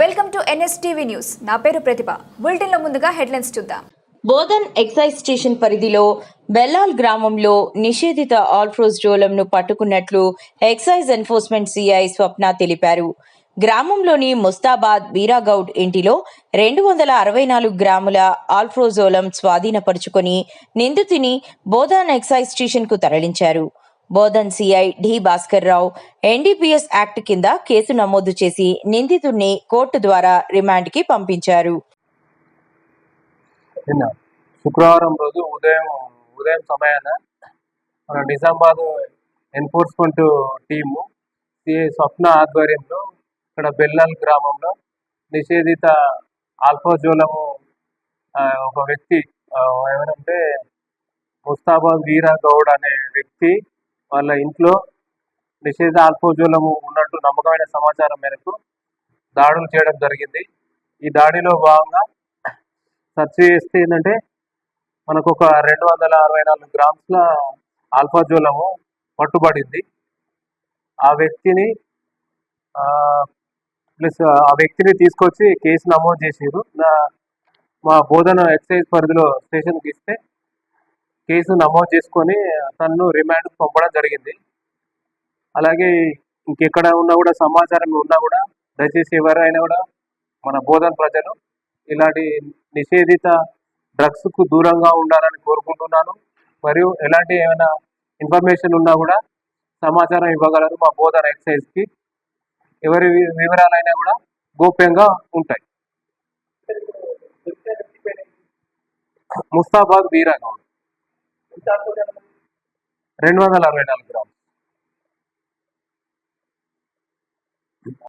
Welcome to NSTV news. నా పేరు ప్రతిభ. బులెటిన్లో ముందుగా హెడ్లైన్స్ చూద్దాం. బోధన్ ఎక్సైజ్ స్టేషన్ పరిధిలో బెల్లాల్ గ్రామంలో నిషేధిత ఆల్ఫ్రోజ్ జోలంను పట్టుకున్నట్లు ఎక్సైజ్ ఎన్ఫోర్స్మెంట్ సిఐ స్వప్న తెలిపారు. గ్రామంలోని ముస్తాబాద్ వీరాగౌడ్ ఇంటిలో రెండు వందల అరవై నాలుగు గ్రాముల ఆల్ఫ్రోజోలం స్వాధీనపరుచుకొని నిందితుని బోధన్ ఎక్సైజ్ స్టేషన్కు తరలించారు. Bodhan CI D Bhaskar Rao NDPS act కింద కేసు నమోదు చేసి నిందితుడిని కోర్టు ద్వారా రిమాండ్కి పంపించారు. శుక్రవారం రోజు ఉదయం ఉదయం సమయాన మన Nizamabad enforcement team CI Swapna ఆధ్వర్యంలో ఇక్కడ బెల్లాల్ గ్రామంలో నిషేధిత ఆల్ఫాజోలము ఒక వ్యక్తి ఆ, ఎవరంటే ముస్తాబాద్ వీరా గౌడ్ అనే వ్యక్తి వాళ్ళ ఇంట్లో నిషేధ ఆల్ఫోజోలము ఉన్నట్టు నమ్మకమైన సమాచారం మేరకు దాడులు చేయడం జరిగింది. ఈ దాడిలో భాగంగా సెర్చ్ చేస్తే ఏంటంటే మనకు ఒక రెండు వందల అరవై నాలుగు గ్రామ్స్ల ఆల్ఫాజోలము పట్టుబడింది. ఆ వ్యక్తిని ప్లస్ ఆ వ్యక్తిని తీసుకొచ్చి కేసు నమోదు చేసారు మా బోధన ఎక్సైజ్ పరిధిలో స్టేషన్కి ఇస్తే కేసు నమోదు చేసుకొని తనను రిమాండ్ పంపడం జరిగింది. అలాగే ఇంకెక్కడ ఉన్నా కూడా సమాచారం ఉన్నా కూడా దయచేసి ఎవరైనా కూడా మన బోధన ప్రజలు ఇలాంటి నిషేధిత డ్రగ్స్కు దూరంగా ఉండాలని కోరుకుంటున్నాను. మరియు ఎలాంటి ఏమైనా ఇన్ఫర్మేషన్ ఉన్నా కూడా సమాచారం ఇవ్వగలరు మా బోధన ఎక్సైజ్కి. ఎవరి వివరాలైనా కూడా గోప్యంగా ఉంటాయి. ముస్తాబాద్ వీరాగౌడ్ రెండు వందల అరవై నాలుగు గ్రాములు.